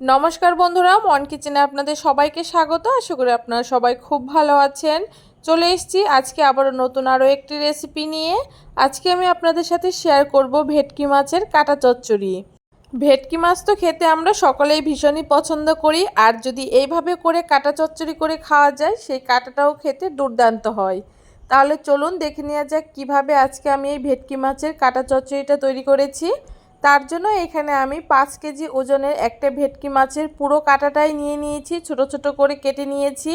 নমস্কার বন্ধুরা, মন কিচেনে আপনাদের সবাইকে স্বাগত। আশা করি আপনারা সবাই খুব ভালো আছেন। চলে এসেছি আজকে আবারও নতুন আরও একটি রেসিপি নিয়ে। আজকে আমি আপনাদের সাথে শেয়ার করব ভেটকি মাছের কাটা চচ্চড়ি। ভেটকি মাছ তো খেতে আমরা সকলেই ভীষণই পছন্দ করি, আর যদি এইভাবে করে কাটা চচ্চড়ি করে খাওয়া যায়, সেই কাটাটাও খেতে দুর্দান্ত হয়। তাহলে চলুন দেখে নেওয়া যাক কীভাবে আজকে আমি এই ভেটকি মাছের কাটা চচ্চড়িটা তৈরি করেছি। তার জন্য এখানে আমি পাঁচ কেজি ওজনের একটা ভেটকি মাছের পুরো কাটাটাই নিয়ে নিয়েছি, ছোট ছোট করে কেটে নিয়েছি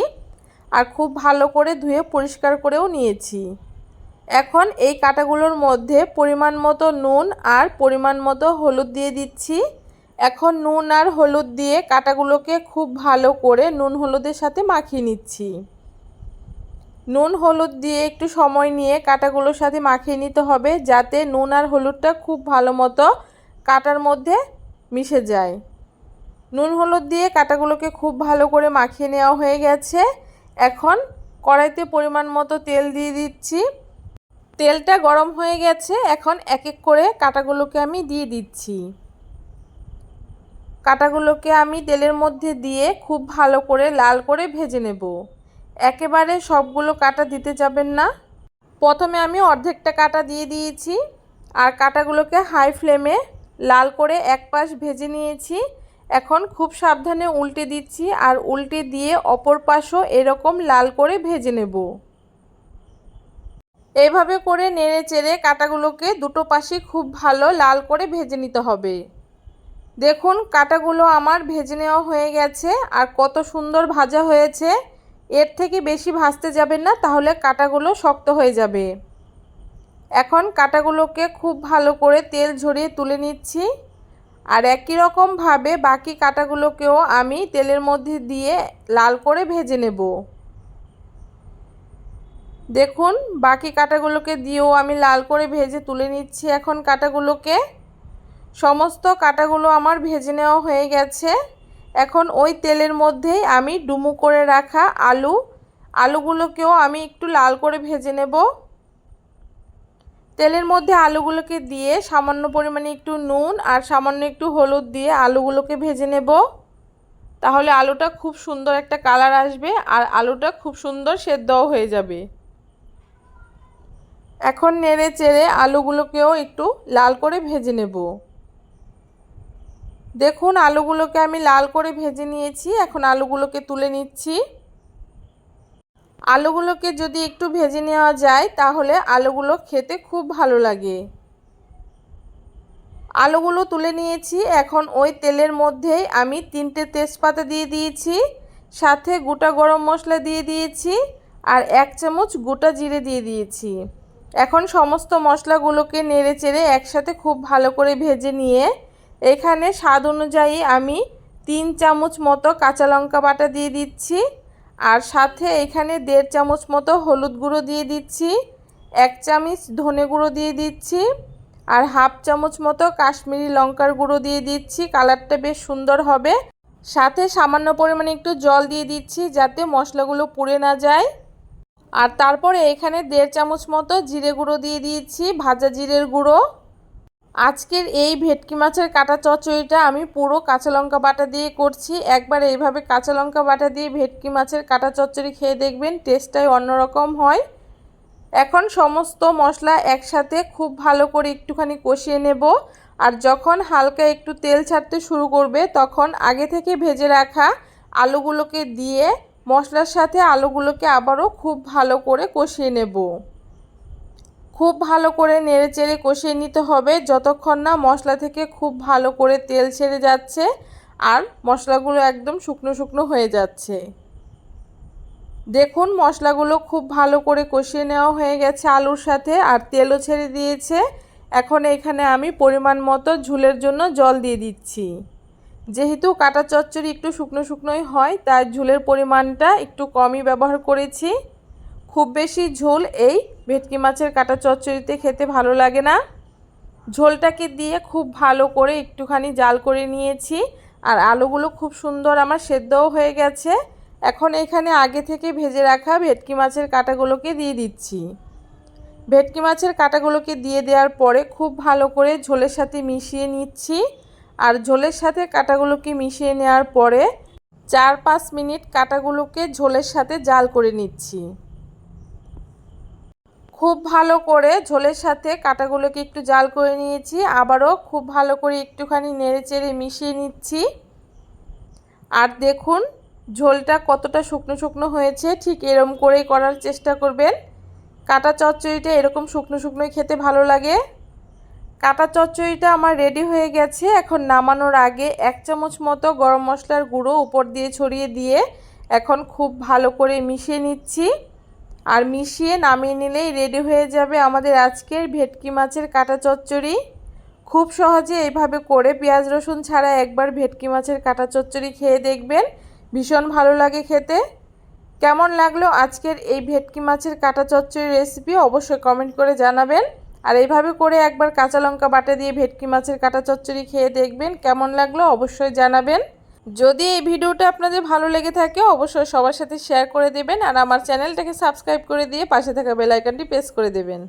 আর খুব ভালো করে ধুয়ে পরিষ্কার করেও নিয়েছি। এখন এই কাটাগুলোর মধ্যে পরিমাণ মতো নুন আর পরিমাণ মতো হলুদ দিয়ে দিচ্ছি। এখন নুন আর হলুদ দিয়ে কাটাগুলোকে খুব ভালো করে নুন হলুদের সাথে মাখিয়ে নিচ্ছি। নুন হলুদ দিয়ে একটু সময় নিয়ে কাটাগুলোর সাথে মাখিয়ে নিতে হবে যাতে নুন আর হলুদটা খুব ভালো মতো কাটার মধ্যে মিশে যায়। নুন হলুদ দিয়ে কাটাগুলোকে খুব ভালো করে মাখিয়ে নেওয়া হয়ে গেছে। এখন কড়াইতে পরিমাণ মতো তেল দিয়ে দিচ্ছি। তেলটা গরম হয়ে গেছে, এখন এক এক করে কাটাগুলোকে আমি দিয়ে দিচ্ছি। কাটাগুলোকে আমি তেলের মধ্যে দিয়ে খুব ভালো করে লাল করে ভেজে নেব। একেবারে সবগুলো কাটা দিতে যাবেন না। প্রথমে আমি অর্ধেকটা কাটা দিয়ে দিয়েছি, আর কাটাগুলোকে হাই ফ্লেমে লাল করে এক পাশ ভেজে নিয়েছি। এখন খুব সাবধানে উল্টে দিচ্ছি আর উল্টে দিয়ে অপর পাশও এরকম লাল করে ভেজে নেব। এইভাবে করে নেড়ে চেড়ে কাটাগুলোকে দুটো পাশে খুব ভালো লাল করে ভেজে নিতে হবে। দেখুন, কাটাগুলো আমার ভেজে নেওয়া হয়ে গেছে আর কত সুন্দর ভাজা হয়েছে। এর থেকে বেশি ভাজতে যাবেন না, তাহলে কাটাগুলো শক্ত হয়ে যাবে। এখন কাটাগুলোকে খুব ভালো করে তেল ঝরিয়ে তুলে নিচ্ছি। আর একই রকমভাবে বাকি কাটাগুলোকেও আমি তেলের মধ্যে দিয়ে লাল করে ভেজে নেব। দেখুন, বাকি কাটাগুলোকে দিয়েও আমি লাল করে ভেজে তুলে নিচ্ছি এখন কাটাগুলোকে। সমস্ত কাটাগুলো আমার ভেজে নেওয়া হয়ে গেছে। এখন ওই তেলের মধ্যেই আমি ডুমু করে রাখা আলু। আলুগুলোকেও আমি একটু লাল করে ভেজে নেব। তেলের মধ্যে আলুগুলোকে দিয়ে সামান্য পরিমাণে একটু নুন আর সামান্য একটু হলুদ দিয়ে আলুগুলোকে ভেজে নেব। তাহলে আলুটা খুব সুন্দর একটা কালার আসবে আর আলুটা খুব সুন্দর সেদ্ধও হয়ে যাবে। এখন নেড়ে চেড়ে আলুগুলোকেও একটু লাল করে ভেজে নেব। দেখুন আলুগুলোকে আমি লাল করে ভেজে নিয়েছি, এখন আলুগুলোকে তুলে নিচ্ছি। আলুগুলোকে যদি একটু ভেজে নেওয়া যায়, তাহলে আলুগুলো খেতে খুব ভালো লাগে। আলুগুলো তুলে নিয়েছি। এখন ওই তেলের মধ্যেই আমি তিনটে তেজপাতা দিয়ে দিয়েছি, সাথে গোটা গরম মশলা দিয়ে দিয়েছি, আর এক চামচ গোটা জিরে দিয়ে দিয়েছি। এখন সমস্ত মশলাগুলোকে নেড়ে চেড়ে একসাথে খুব ভালো করে ভেজে নিয়ে, এখানে স্বাদ অনুযায়ী আমি তিন চামচ মতো কাঁচা লঙ্কা বাটা দিয়ে দিচ্ছি। আর সাথে এখানে দেড় চামচ মতো হলুদ গুঁড়ো দিয়ে দিচ্ছি, এক চামচ ধনে গুঁড়ো দিয়ে দিচ্ছি আর হাফ চামচ মতো কাশ্মীরি লঙ্কার গুঁড়ো দিয়ে দিচ্ছি, কালারটা বেশ সুন্দর হবে। সাথে সামান্য পরিমাণে একটু জল দিয়ে দিচ্ছি যাতে মশলাগুলো পুড়ে না যায়। আর তারপরে এখানে দেড় চামচ মতো জিরে গুঁড়ো দিয়ে দিয়েছি ভাজা জিরের গুঁড়ো। আজকের এই ভেটকি মাছের কাটা চচ্চড়িটা আমি পুরো কাঁচা লঙ্কা বাটা দিয়ে করছি। একবার এইভাবে কাঁচা লঙ্কা বাটা দিয়ে ভেটকি মাছের কাটা চচ্চড়ি খেয়ে দেখবেন, টেস্টটাই অন্যরকম হয়। এখন সমস্ত মশলা একসাথে খুব ভালো করে একটুখানি কষিয়ে নেব। আর যখন হালকা একটু তেল ছাড়তে শুরু করবে, তখন আগে থেকে ভেজে রাখা আলুগুলোকে দিয়ে মশলার সাথে আলুগুলোকে আবারও খুব ভালো করে কষিয়ে নেব। খুব ভালো করে নেড়ে চেড়ে কষিয়ে নিতে হবে। যতক্ষণ না মশলা থেকে খুব ভালো করে তেল ছেড়ে যাচ্ছে আর মশলাগুলো একদম শুকনো শুকনো হয়ে যাচ্ছে। দেখুন, মশলাগুলো খুব ভালো করে কষিয়ে নেওয়া হয়ে গেছে আলুর সাথে আর তেলও ছেড়ে দিয়েছে। এখন এখানে আমি পরিমাণ মতো ঝুলের জন্য জল দিয়ে দিচ্ছি। যেহেতু কাটা চচ্চড়ি একটু শুকনো শুকনোই হয়, তাই ঝুলের পরিমাণটা একটু কমই ব্যবহার করেছি। খুব বেশি ঝোল এই ভেটকি মাছের কাটা চচ্চড়িতে খেতে ভালো লাগে না। ঝোলটাকে দিয়ে খুব ভালো করে একটুখানি জাল করে নিয়েছি আর আলুগুলো খুব সুন্দর আমার সেদ্ধও হয়ে গেছে। এখন এখানে আগে থেকে ভেজে রাখা ভেটকি মাছের কাটাগুলোকে দিয়ে দিচ্ছি। ভেটকি মাছের কাটাগুলোকে দিয়ে দেওয়ার পরে খুব ভালো করে ঝোলের সাথে মিশিয়ে নিচ্ছি আর ঝোলের সাথে কাটাগুলোকে মিশিয়ে নেওয়ার পরে চার পাঁচ মিনিট কাটাগুলোকে ঝোলের সাথে জাল করে নিচ্ছি। খুব ভালো করে ঝোলের সাথে কাটাগুলোকে একটু জাল করে নিয়েছি। আবারও খুব ভালো করে একটুখানি নেড়ে চেড়ে মিশিয়ে নিচ্ছি। আর দেখুন, ঝোলটা কতটা শুকনো শুকনো হয়েছে, ঠিক এরম করেই করার চেষ্টা করবেন। কাটা চচ্চড়িটা এরকম শুকনো শুকনোই খেতে ভালো লাগে। কাটা চচ্চড়িটা আমার রেডি হয়ে গেছে। এখন নামানোর আগে এক চামচ মতো গরম মশলার গুঁড়ো উপর দিয়ে ছড়িয়ে দিয়ে এখন খুব ভালো করে মিশিয়ে নিচ্ছি। আর মিশিয়ে নামিয়ে নিলেই রেডি হয়ে যাবে আমাদের আজকের ভেটকি মাছের কাটা চচ্চড়ি। খুব সহজে এইভাবে করে পেঁয়াজ, রসুন ছাড়া একবার ভেটকি মাছের কাটা চচ্চড়ি খেয়ে দেখবেন। ভীষণ ভালো লাগে খেতে। কেমন লাগল আজকের এই ভেটকি মাছের কাটা চচ্চড়ি রেসিপি অবশ্যই কমেন্ট করে জানাবেন। আর এইভাবে করে একবার কাঁচা লঙ্কা বাটা দিয়ে ভেটকি মাছের কাটা চচ্চড়ি খেয়ে দেখবেন। কেমন লাগল অবশ্যই জানাবেন। যদি এই ভিডিওটা আপনাদের ভালো লেগে থাকে, অবশ্যই সবার সাথে শেয়ার করে দেবেন আর আমার চ্যানেলটাকে সাবস্ক্রাইব করে দিয়ে পাশে থাকা বেলাইকানটি প্রেস করে দেবেন।